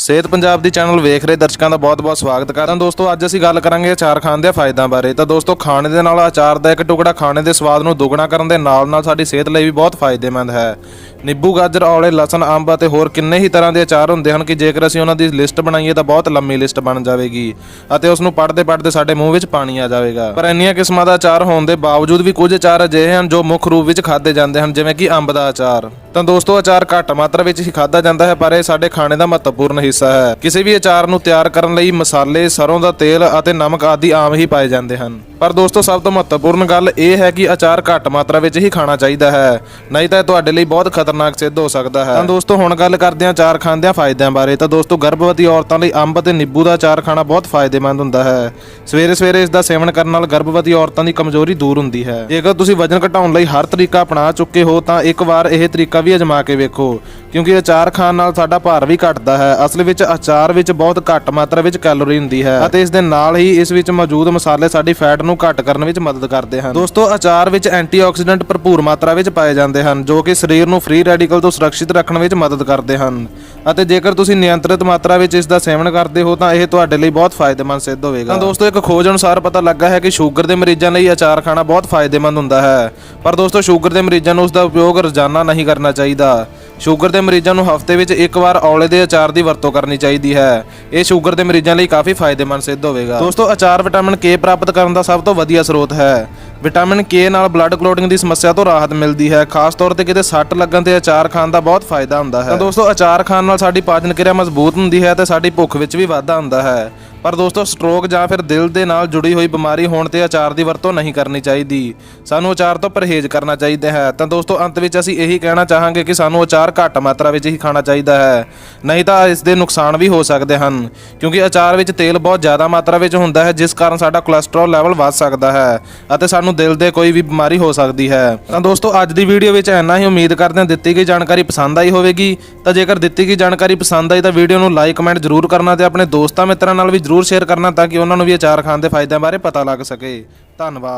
ਸਿਹਤ ਪੰਜਾਬ ਦੀ ਚੈਨਲ ਵੇਖ ਰਹੇ ਦਰਸ਼ਕਾਂ ਦਾ ਬਹੁਤ-ਬਹੁਤ ਸਵਾਗਤ ਕਰਦਾ। ਦੋਸਤੋ, ਅੱਜ ਅਸੀਂ ਗੱਲ ਕਰਾਂਗੇ ਅਚਾਰ ਖਾਣ ਦੇ ਫਾਇਦਿਆਂ ਬਾਰੇ। ਤਾਂ ਦੋਸਤੋ, ਖਾਣੇ ਦੇ ਨਾਲ ਅਚਾਰ ਦਾ ਇੱਕ ਟੁਕੜਾ ਖਾਣੇ ਦੇ ਸਵਾਦ ਨੂੰ ਦੁੱਗਣਾ ਕਰਨ ਦੇ ਨਾਲ-ਨਾਲ ਸਾਡੀ ਸਿਹਤ ਲਈ ਵੀ ਬਹੁਤ ਫਾਇਦੇਮੰਦ ਹੈ। ਨਿੰਬੂ, ਗਾਜਰ, ਔਲੇ, ਲਸਣ, ਅੰਬ ਅਤੇ ਹੋਰ ਕਿੰਨੇ ਹੀ ਤਰ੍ਹਾਂ ਦੇ ਅਚਾਰ ਹੁੰਦੇ ਹਨ ਕਿ ਜੇਕਰ ਅਸੀਂ ਉਹਨਾਂ ਦੀ ਲਿਸਟ ਬਣਾਈਏ ਤਾਂ ਬਹੁਤ ਲੰਮੀ ਲਿਸਟ ਬਣ ਜਾਵੇਗੀ ਅਤੇ ਉਸ ਨੂੰ ਪੜ੍ਹਦੇ ਪੜ੍ਹਦੇ ਸਾਡੇ ਮੂੰਹ ਵਿੱਚ ਪਾਣੀ ਆ ਜਾਵੇਗਾ। ਪਰ ਇੰਨੀਆਂ ਕਿਸਮਾਂ ਦਾ ਅਚਾਰ ਹੋਣ ਦੇ ਬਾਵਜੂਦ ਵੀ ਕੁਝ ਅਚਾਰ ਅਜਿਹੇ ਹਨ ਜੋ ਮੁੱਖ ਰੂਪ ਵਿੱਚ ਖਾਦੇ ਜਾਂਦੇ ਹਨ, ਜਿਵੇਂ ਕਿ ਅੰਬ ਦਾ ਅਚਾਰ। ਤਾਂ ਦੋਸਤੋ, ਅਚਾਰ ਘੱਟ ਮਾਤਰਾ ਵਿੱਚ ਹੀ ਖਾਦਾ ਜਾਂਦਾ ਹੈ, ਪਰ ਇਹ ਸਾਡੇ ਖਾਣੇ ਦਾ ਮਹੱਤਵਪੂਰਨ ਹਿੱਸਾ ਹੈ। ਕਿਸੇ ਵੀ ਅਚਾਰ ਨੂੰ ਤਿਆਰ ਕਰਨ ਲਈ ਮਸਾਲੇ, ਸਰੋਂ ਦਾ ਤੇਲ ਅਤੇ ਨਮਕ ਆਦਿ ਆਮ ਹੀ ਪਾਏ ਜਾਂਦੇ ਹਨ। ਪਰ ਦੋਸਤੋ, ਸਭ ਤੋਂ ਮਹੱਤਵਪੂਰਨ ਗੱਲ ਇਹ ਹੈ ਕਿ ਅਚਾਰ ਘੱਟ ਮਾਤਰਾ ਵਿੱਚ ਹੀ ਖਾਣਾ ਚਾਹੀਦਾ ਹੈ। ਨਹੀਂ ਤਾਂ ਇਹ ਤੁਹਾਡੇ ਲਈ ਬਹੁਤ ਖਤਰਨਾਕ ਸਿੱਧ ਹੋ ਸਕਦਾ ਹੈ। ਤਾਂ ਦੋਸਤੋ, ਹੁਣ ਗੱਲ ਕਰਦੇ ਹਾਂ ਚਾਰ ਖਾਣ ਦੇ ਫਾਇਦਿਆਂ ਬਾਰੇ। ਤਾਂ ਦੋਸਤੋ, ਗਰਭਵਤੀ ਔਰਤਾਂ ਲਈ ਅੰਬ ਅਤੇ ਨਿੰਬੂ ਦਾ ਚਾਰ ਖਾਣਾ ਬਹੁਤ ਫਾਇਦੇਮੰਦ ਹੁੰਦਾ ਹੈ। ਸਵੇਰੇ ਸਵੇਰੇ ਇਸ ਦਾ ਸੇਵਨ ਕਰਨ ਨਾਲ ਗਰਭਵਤੀ ਔਰਤਾਂ ਦੀ ਕਮਜ਼ੋਰੀ ਦੂਰ ਹੁੰਦੀ ਹੈ। ਜੇਕਰ ਤੁਸੀਂ ਵਜਨ ਘਟਾਉਣ ਲਈ ਹਰ ਤਰੀਕਾ ਅਪਣਾ ਚੁੱਕੇ ਹੋ, ਤਾਂ ਇੱਕ ਵਾਰ ਇਹ ਤਰੀਕਾ ਵੀ ਅਜਮਾ ਕੇ ਵੇਖੋ। ਕਿਉਂਕਿ ਅਚਾਰ ਖਾਣ ਨਾਲ ਸਾਡਾ ਭਾਰ ਵੀ ਘਟਦਾ ਹੈ। ਅਸਲ ਵਿੱਚ ਅਚਾਰ ਵਿੱਚ ਬਹੁਤ ਘੱਟ ਮਾਤਰਾ ਵਿੱਚ ਕੈਲੋਰੀ ਹੁੰਦੀ ਹੈ ਅਤੇ ਇਸ ਦੇ ਨਾਲ ਹੀ ਇਸ ਵਿੱਚ ਮੌਜੂਦ ਮਸਾਲੇ ਸਾਡੀ ਫੈਟ ਨੂੰ ਘੱਟ ਕਰਨ ਵਿੱਚ ਮਦਦ ਕਰਦੇ ਹਨ। ਦੋਸਤੋ, ਅਚਾਰ ਵਿੱਚ ਐਂਟੀਆਕਸੀਡੈਂਟ ਭਰਪੂਰ ਮਾਤਰਾ ਵਿੱਚ ਪਾਏ ਜਾਂਦੇ ਹਨ, ਜੋ ਕਿ ਸਰੀਰ ਨੂੰ ਫ੍ਰੀ ਰੈਡੀਕਲ ਤੋਂ ਸੁਰੱਖਿਅਤ ਰੱਖਣ ਵਿੱਚ ਮਦਦ ਕਰਦੇ ਹਨ ਅਤੇ ਜੇਕਰ ਤੁਸੀਂ ਨਿਯੰਤਰਿਤ ਮਾਤਰਾ ਵਿੱਚ ਇਸ ਦਾ ਸੇਵਨ ਕਰਦੇ ਹੋ ਤਾਂ ਇਹ ਤੁਹਾਡੇ ਲਈ ਬਹੁਤ ਫਾਇਦੇਮੰਦ ਸਿੱਧ ਹੋਵੇਗਾ। ਤਾਂ ਦੋਸਤੋ, ਇੱਕ ਖੋਜ ਅਨੁਸਾਰ ਪਤਾ ਲੱਗਾ ਹੈ ਕਿ ਸ਼ੂਗਰ ਦੇ ਮਰੀਜ਼ਾਂ ਲਈ ਅਚਾਰ ਖਾਣਾ ਬਹੁਤ ਫਾਇਦੇਮੰਦ ਹੁੰਦਾ ਹੈ। ਪਰ ਦੋਸਤੋ, ਸ਼ੂਗਰ ਦੇ ਮਰੀਜ਼ਾਂ ਨੂੰ ਉਸ ਦਾ ਉਪਯੋਗ ਰੋਜ਼ਾਨਾ ਨਹੀਂ ਕਰਨਾ ਚਾਹੀਦਾ। ਸ਼ੂਗਰ ਦੇ ਮਰੀਜ਼ਾਂ ਨੂੰ ਹਫ਼ਤੇ ਵਿੱਚ ਇੱਕ ਵਾਰ ਔਲੇ ਦੇ ਅਚਾਰ ਦੀ ਵਰਤੋਂ ਕਰਨੀ ਚਾਹੀਦੀ ਹੈ। ਇਹ ਸ਼ੂਗਰ ਦੇ ਮਰੀਜ਼ਾਂ ਲਈ ਕਾਫੀ ਫਾਇਦੇਮੰਦ ਸਿੱਧ ਹੋਵੇਗਾ। ਦੋਸਤੋ, ਅਚਾਰ ਵਿਟਾਮਿਨ ਕੇ ਪ੍ਰਾਪਤ ਕਰਨ ਦਾ ਸਭ ਤੋਂ ਵਧੀਆ ਸਰੋਤ ਹੈ। ਵਿਟਾਮਿਨ ਕੇ ਨਾਲ ਬਲੱਡ ਕਲੋਟਿੰਗ ਦੀ ਸਮੱਸਿਆ ਤੋਂ ਰਾਹਤ ਮਿਲਦੀ ਹੈ। ਖਾਸ ਤੌਰ ਤੇ ਕਿਤੇ ਸੱਟ ਲੱਗਣ ਤੇ ਅਚਾਰ ਖਾਣ ਦਾ ਬਹੁਤ ਫਾਇਦਾ ਹੁੰਦਾ ਹੈ। ਤਾਂ ਦੋਸਤੋ, ਅਚਾਰ ਖਾਣ ਨਾਲ ਸਾਡੀ ਪਾਚਨ ਕਿਰਿਆ ਮਜ਼ਬੂਤ ਹੁੰਦੀ ਹੈ ਤੇ ਸਾਡੀ ਭੁੱਖ ਵਿੱਚ ਵੀ ਵਾਧਾ ਹੁੰਦਾ ਹੈ। ਪਰ ਦੋਸਤੋ ਸਟ੍ਰੋਕ ਜਾਂ ਫਿਰ ਦਿਲ ਦੇ ਨਾਲ ਜੁੜੀ ਹੋਈ ਬਿਮਾਰੀ ਹੋਣ ਤੇ ਅਚਾਰ ਦੀ ਵਰਤੋਂ ਨਹੀਂ ਕਰਨੀ ਚਾਹੀਦੀ। ਸਾਨੂੰ ਅਚਾਰ ਤੋਂ ਪਰਹੇਜ਼ ਕਰਨਾ ਚਾਹੀਦਾ ਹੈ। ਤਾਂ ਦੋਸਤੋ, ਅੰਤ ਵਿੱਚ ਅਸੀਂ ਇਹੀ ਕਹਿਣਾ ਚਾਹਾਂਗੇ ਕਿ ਸਾਨੂੰ ਅਚਾਰ ਘੱਟ ਮਾਤਰਾ ਵਿੱਚ ਹੀ ਖਾਣਾ ਚਾਹੀਦਾ ਹੈ। ਨਹੀਂ ਤਾਂ ਇਸ ਦੇ ਨੁਕਸਾਨ ਵੀ ਹੋ ਸਕਦੇ ਹਨ, ਕਿਉਂਕਿ ਅਚਾਰ ਵਿੱਚ ਤੇਲ ਬਹੁਤ ਜ਼ਿਆਦਾ ਮਾਤਰਾ ਵਿੱਚ ਹੁੰਦਾ ਹੈ, ਜਿਸ ਕਾਰਨ ਸਾਡਾ ਕੋਲੇਸਟ੍ਰੋਲ ਲੈਵਲ ਵੱਧ ਸਕਦਾ ਹੈ ਅਤੇ ਸਾਨੂੰ ਦਿਲ ਦੇ ਕੋਈ ਵੀ ਬਿਮਾਰੀ ਹੋ ਸਕਦੀ ਹੈ। ਤਾਂ ਦੋਸਤੋ, ਅੱਜ ਦੀ ਵੀਡੀਓ ਵਿੱਚ ਇੰਨਾ ਹੀ ਉਮੀਦ ਕਰਦੇ ਹਾਂ ਦਿੱਤੀ ਗਈ ਜਾਣਕਾਰੀ ਪਸੰਦ ਆਈ ਹੋਵੇਗੀ। ਤਾਂ ਜੇਕਰ ਦਿੱਤੀ ਗਈ ਜਾਣਕਾਰੀ ਪਸੰਦ ਆਈ ਤਾਂ ਵੀਡੀਓ ਨੂੰ ਲਾਈਕ, ਕਮੈਂਟ ਜ਼ਰੂਰ ਕਰਨਾ ਤੇ ਆਪਣੇ ਦੋਸਤਾਂ ਮਿੱਤਰਾਂ ਨਾਲ ਵੀ ਜ਼ਰੂਰ ਸ਼ੇਅਰ ਕਰਨਾ ਤਾਂ ਕਿ ਉਹਨਾਂ ਨੂੰ ਵੀ ਅਚਾਰ ਖਾਣ ਦੇ ਫਾਇਦਿਆਂ ਬਾਰੇ ਪਤਾ ਲੱਗ ਸਕੇ। ਧੰਨਵਾਦ।